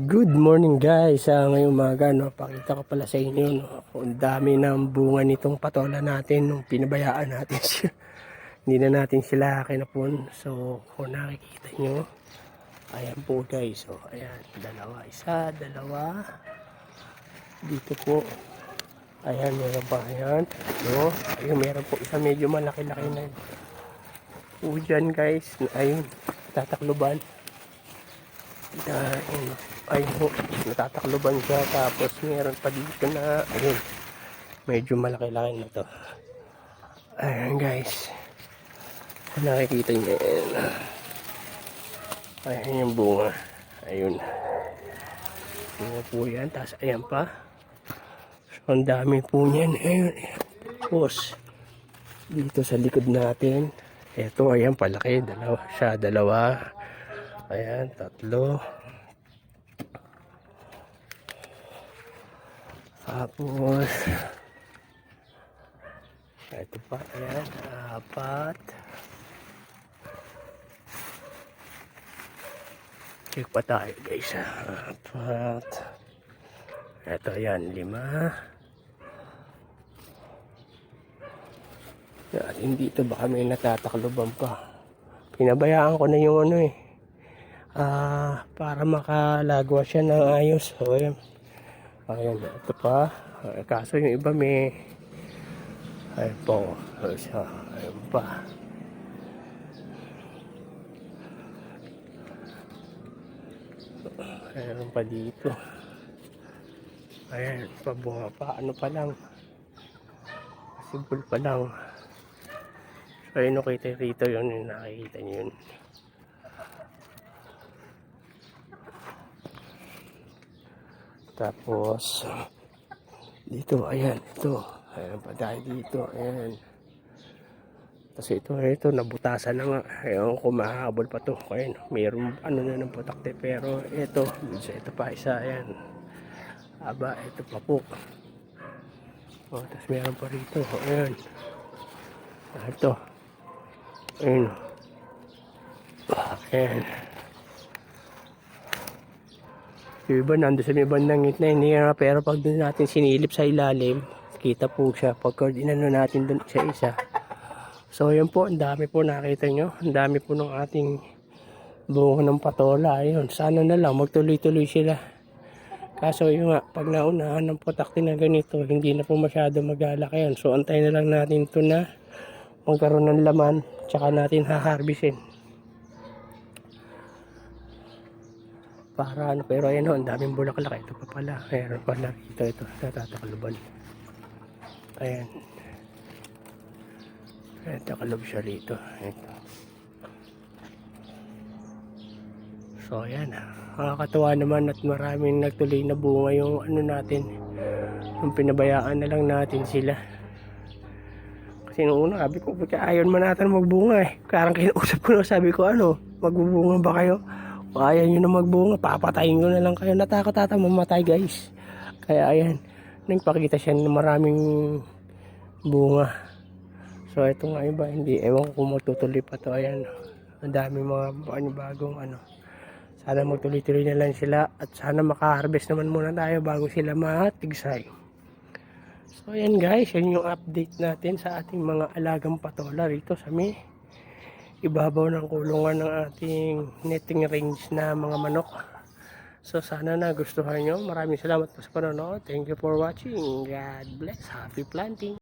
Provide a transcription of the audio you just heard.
Good morning guys. Uh, ngayong umaga, no, pakita ko pala sa inyo, no, ang dami ng bunga nitong patola natin nung pinabayaan natin siya. Hindi na natin sila kinapon. So, kung nakikita nyo, ayan po guys. So, ayan, dalawa. Isa, dalawa. Dito po. Ayan, meron pa. Ayan. No? Ayun, meron po isa medyo malaki-laki na dyan guys. Ayun, tatakloban. Dahil, ay ho, natatakloban siya. Tapos meron pa dito na, ayun, medyo malaki-laki na to. Ayan guys. Nakikita niyo yan. Ayan yung bunga. Ayun. Bunga po yan. Tapos ayan pa. So, ang dami po niyan. Ayun. Tapos, dito sa likod natin. Ito, ayan, palaki. Dalawa siya, dalawa. Ayan, tatlo. Tapos, ito pa, ayan, apat. Check pa tayo guys, apat. Ito, ayan, lima. At hindi ito baka may natatakloban pa. Pinabayaan ko na yung ano eh ah para makalagwa siya ng ayos. So, ayan. Ayan, ito pa. Kaso yung iba may ayun po. Isa, ayun pa. Ayun pa dito. Ayan, pabunga pa. Ano pa lang. Simple pa lang. So, ayun, nakita rito yun. Yung nakikita niyo yun. Tapos, dito, ayan, ito. Ayan pa dito, ayan. Tapos ito, ito, nabutasan na nga. Ayan, kumahabol pa to. Ayan, mayroong ano na ng putakte. Pero ito, sa ito pa isa, ayan. Aba, ito pa po. O, tapos meron pa rito, ayan. Ah, Ito. Ayan. Ayan. Yung iba nando sa may bandang gitna nga pero pag doon natin sinilip sa ilalim, kita po siya pagka inano natin doon sa isa. So yun po, ang dami po nakita nyo. Ang dami po ng ating bunga ng patola. Ayun, sana na lang magtuloy-tuloy sila. Kaso yun nga, pag naunahan ng putakti na ganito, hindi na po masyado magalaki yan. So antayin na lang natin to na magkaroon ng laman, tsaka natin haharbisin. Para ano pero ayun ho, ang daming bulaklak. Ito pa pala. Meron pala ito ito. Natatakaloban ayan. Natakalob siya rito. Ito. So ayan nakakatuwa naman at maraming nagtuloy na bunga yung ano natin. Yung pinabayaan na lang natin sila. Kasi nung una sabi ko ayaw man natin magbunga eh. Karang kinausap ko na sabi ko ano? Magbubunga ba kayo kung ayaw nyo na magbunga, papatayin ko na lang kayo. Natakot ata mamatay guys. Kaya ayan, nagpakita siya ng maraming bunga. So ito nga iba, hindi. Ewan ko magtutuloy pa to. Ayan, ang dami mga ano, bagong ano. Sana magtuloy-tuloy na lang sila at sana makaharvest naman muna tayo bago sila matigsay. So ayan guys, yan yung update natin sa ating mga alagang patola rito sa may ibabaw ng kulungan ng ating netting range na mga manok. So sana nagustuhan nyo. Maraming salamat po sa panonood. Thank you for watching. God bless. Happy planting.